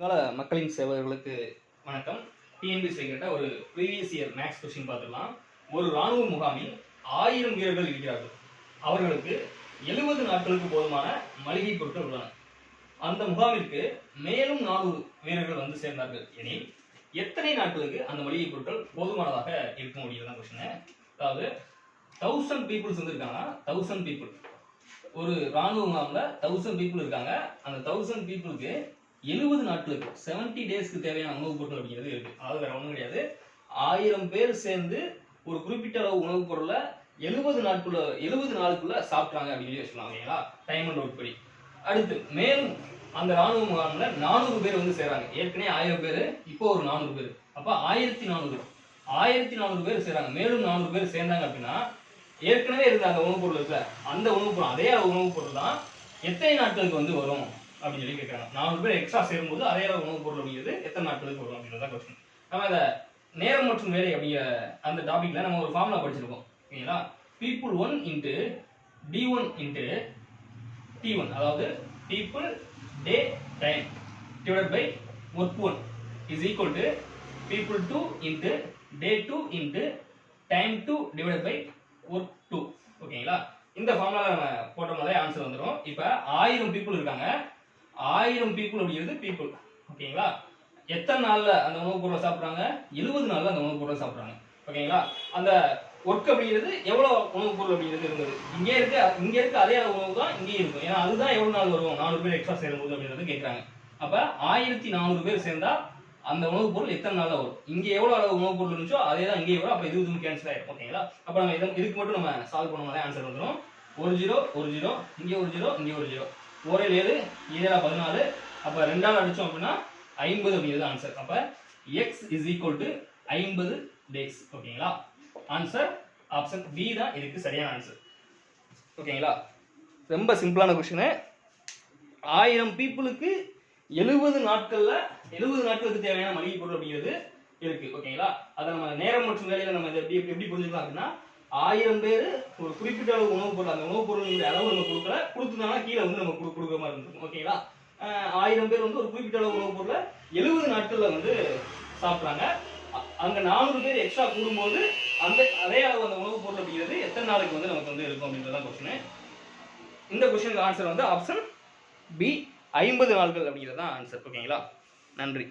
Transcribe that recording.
அதனால மக்களின் சேவர்களுக்கு வணக்கம். டிஎன்பிசி கேட்ட ஒரு ப்ரீவியஸ் இயர் மேக்ஸ் கொஸ்டின் பார்த்துக்கலாம் ஒரு ராணுவ முகாமில் ஆயிரம் வீரர்கள் இருக்கிறார்கள். அவர்களுக்கு எழுபது நாட்களுக்கு போதுமான மளிகை பொருட்கள் உள்ளன. அந்த முகாமிற்கு மேலும் நானூறு வீரர்கள் வந்து சேர்ந்தார்கள். எனில் எத்தனை நாட்களுக்கு அந்த மளிகை பொருட்கள் போதுமானதாக இருக்கும் அப்படிங்கிறதான் கொஸ்டின் அதாவது தௌசண்ட் பீப்புள்ஸ் வந்து இருக்காங்கன்னா தௌசண்ட் பீப்புள் ஒரு ராணுவ முகாமில் தௌசண்ட் பீப்புள் இருக்காங்க. அந்த தௌசண்ட் பீப்புளுக்கு எழுபது நாட்களுக்கு செவன்டி டேஸ்க்கு தேவையான உணவுப் பொருட்கள் அப்படிங்கிறது இருக்கு. அதாவது வேற ஒன்றும் கிடையாது. ஆயிரம் பேர் சேர்ந்து ஒரு குறிப்பிட்ட அளவு உணவுப் பொருளை எழுபது நாட்குள்ள எழுபது நாளுக்குள்ள சாப்பிட்றாங்க அப்படின்னு சொல்லி வச்சுக்கலாம் ஓகேங்களா டைம் அண்ட் ரோட் படி. அடுத்து மேலும் அந்த ராணுவ முகாம்ல நானூறு பேர் வந்து சேர்றாங்க. ஏற்கனவே ஆயிரம் பேர் இப்போ ஒரு நானூறு பேர். அப்போ ஆயிரத்தி நானூறு ஆயிரத்தி நானூறு பேர் சேர்றாங்க. மேலும் நானூறு பேர் சேர்ந்தாங்க அப்படின்னா ஏற்கனவே இருந்த அந்த உணவுப் பொருள் இருக்குல்ல அந்த உணவுப் பொருள் அதே உணவுப் பொருள் தான் எத்தனை நாட்களுக்கு வந்து வரும்? அப்படின்னு சொல்லி கேட்குறாங்க நானூறு பேர் எக்ஸ்ட்ரா சேரும்போது அதே அளவு உணவுப் பொருள் அப்படிங்கிறது எத்தனை நாட்களுக்கு வரும் அப்படின்றத கொஸ்டின் நம்ம அதை நேரம் மற்றும் வேலை அப்படிங்கிற அந்த டாபிக்ல நம்ம ஒரு ஃபார்முலா படிச்சிருக்கோம். ஓகேங்களா people one into D one into T one அதாவது people day time divide by work one is equal to people two into day two into time two divide by work two ஓகேங்களா இந்த formula நம்ம போட்டோம்னாலே answer வந்துடும் இப்போ ஆயிரம் people இருக்காங்க. ஆயிரம் people அப்படிங்கிறது பீப்புள் ஓகேங்களா எத்தனை நாளில் அந்த உணவுப் பொருளை சாப்பிட்றாங்க? எழுபது நாளில் அந்த உணவுப் பொருளை சாப்பிட்றாங்க. ஓகேங்களா அந்த ஒர்க் அப்படிங்கிறது எவ்வளோ உணவுப் பொருள் அப்படிங்கிறது இருந்தது? இங்கே இருக்க இங்கே இருக்க அதே அளவு உணவு தான் இங்கேயும் இருக்கும். ஏன்னா அதுதான் எவ்வளோ நாள் வரும்? நானூறு பேர் எக்ஸ்ட்ரா சேரும்போது அப்படின்றது கேட்குறாங்க. அப்போ ஆயிரத்தி நானூறு பேர் சேர்ந்தால் அந்த உணவுப் பொருள் எத்தனை நாளில் வரும்? இங்கே எவ்வளோ அளவு உணவுப் பொருள் இருந்துச்சோ அதே தான் இங்கேயும் வரும். அப்போ இருபது இதுவும் கேன்சல் ஆகிடும் ஓகேங்களா அப்போ நம்ம இதை இதுக்கு மட்டும் நம்ம சால்வ் பண்ணோம்னாலே ஆன்சர் வந்துடும் ஒரு ஜீரோ ஒரு ஜீரோ இங்கே ஒரு ஜீரோ இங்கே ஒரு ஜீரோ ஓரேழு ஏழு ஏழா பதினாலு. அப்போ ரெண்டால் அடித்தோம் அப்படின்னா ஐம்பது அப்படிங்கிறது ஆன்சர் அப்போ எக்ஸ் இஸ் ஈக்குவல் டு ஐம்பது டேஸ் ஓகேங்களா? ஆன்சர் ஆப்ஷன் பி தான் இதுக்கு சரியான ஆன்சர் ஓகேங்களா? ரொம்ப சிம்பிளான கொஷினு ஆயிரம் பீப்புளுக்கு எழுபது நாட்களில் எழுபது நாட்களுக்கு தேவையான மளிகை பொருள் அப்படிங்கிறது இருக்கு. ஓகேங்களா? அதை நம்ம நேரம் மற்றும் வேலையில நம்ம எப்படி எப்படி புரிஞ்சுக்கலாம் அப்படின்னா ஆயிரம் பேர் ஒரு குறிப்பிட்ட அளவு உணவுப் பொருள் அந்த உணவுப் பொருளுடைய அளவு நம்ம கொடுக்கல. கொடுத்துருந்தாங்கன்னா கீழே வந்து நம்ம கொடு- கொடுக்குற மாதிரி இருந்திருக்கும் ஓகேங்களா ஆயிரம் பேர் வந்து ஒரு குறிப்பிட்ட அளவு உணவுப் பொருளை எழுபது நாட்கள்ல வந்து சாப்பிட்றாங்க. அங்கே அங்க நானூறு பேர் எக்ஸ்ட்ரா கூடும்போது அந்த அதே அளவு அந்த உணவுப் பொருள் அப்படிங்கிறது எத்தனை நாளைக்கு வந்து நமக்கு வந்து இருக்கும் அப்படின்றதான் கொஸ்டின் இந்த கொஸ்டினுக்கு ஆன்சர் வந்து ஆப்ஷன் பி ஐம்பது நாட்கள் அப்படிங்கிறது தான் ஆன்சர் ஓகேங்களா நன்றி.